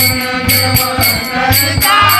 Siddheshwar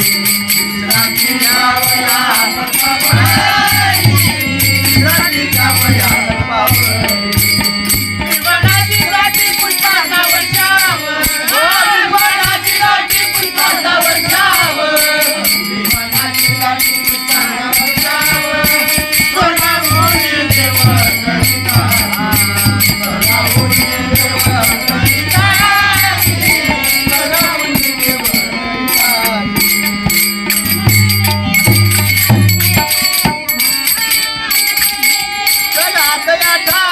Thank you.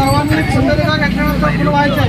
सर्वांनी सुंदरता घेतल्यानंतर फुलं व्हायचे